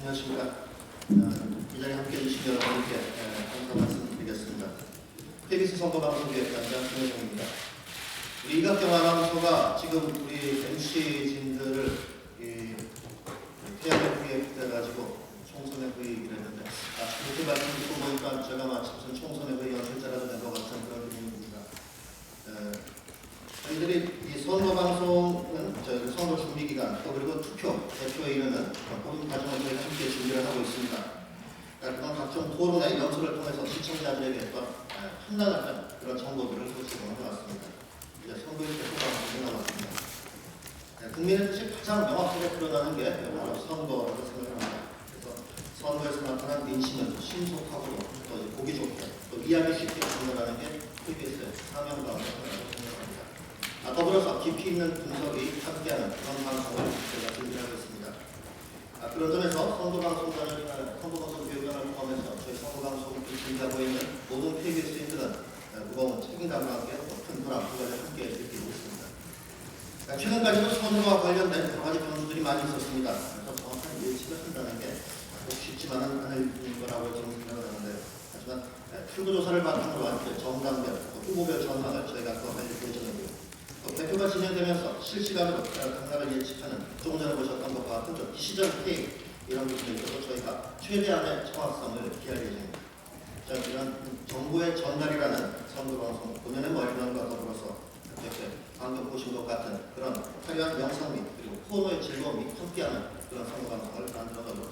안녕하십니까. 어, 이 자리에 함께 해주신 여러분께 에, 감사 말씀드리겠습니다. KBS 선거방송기획 단장 김혜정입니다. 우리 이각경 아나운서가 지금 우리 MC진들을 이 태양의 후에 붙여가지고 총선에 후이기를 했는데 아, 이렇게 말씀 듣고 보니까 제가 무슨 총선에 후이 연설자라도 된 것 같은 그런 기분입니다. 에, 저희들이 이 선거 방송은 저희 선거 준비 기간 또 그리고 투표 대표에 이르는 모든 과정을 저희가 함께 준비를 하고 있습니다. 그러니까 각종 토론회 연설을 통해서 시청자들에게 또 판단하는 그런 정보들을 소식을 해왔습니다. 이제 선거의 대표가 남았습니다. 네, 국민의 뜻이 가장 명확하게 드러나는 게 바로 선거라고 생각합니다. 그래서 선거에서 나타난 민심은 신속하고 또 보기 좋게 또 이해하기 쉽게 전달하는 게 KBS의 사명감이라고 생각합니다. 아, 더불어서 깊이 있는 분석이 함께하는 그런 방송을 저희가 준비하고 있습니다. 아, 그런 점에서 선거방송단을, 아, 선거방송 교육단을 포함해서 저희 선거방송을 준비하고 있는 모든 KBS인들은 아, 무거운 책임감과 함께 또큰 보람, 그것을 함께 느끼고 있습니다. 아, 최근까지도 선거와 관련된 여러 가지 변수들이 많이 있었습니다. 그래서 정확한 예측을 한다는 게꼭 쉽지만은 않을 거라고 저는 생각을 하는데 하지만 아, 출구조사를 바탕으로 한 정당별, 또 후보별 전망을 저희가 또 할 예정이고요. 또 대표가 진행되면서 실시간으로 당락을 예측하는 조금 전에 보셨던 것과 같은 좀 시전 페이 이런 부분에 있어서 저희가 최대한의 정확성을 기할 예정입니다. 자, 이런 정부의 전달이라는 선거방송 본연의 머리만과 더불어서 방금 보신 것 같은 그런 화려한 영상 및 그리고 코너의 즐거움이 함께하는 그런 선거방송을 만들어 가도록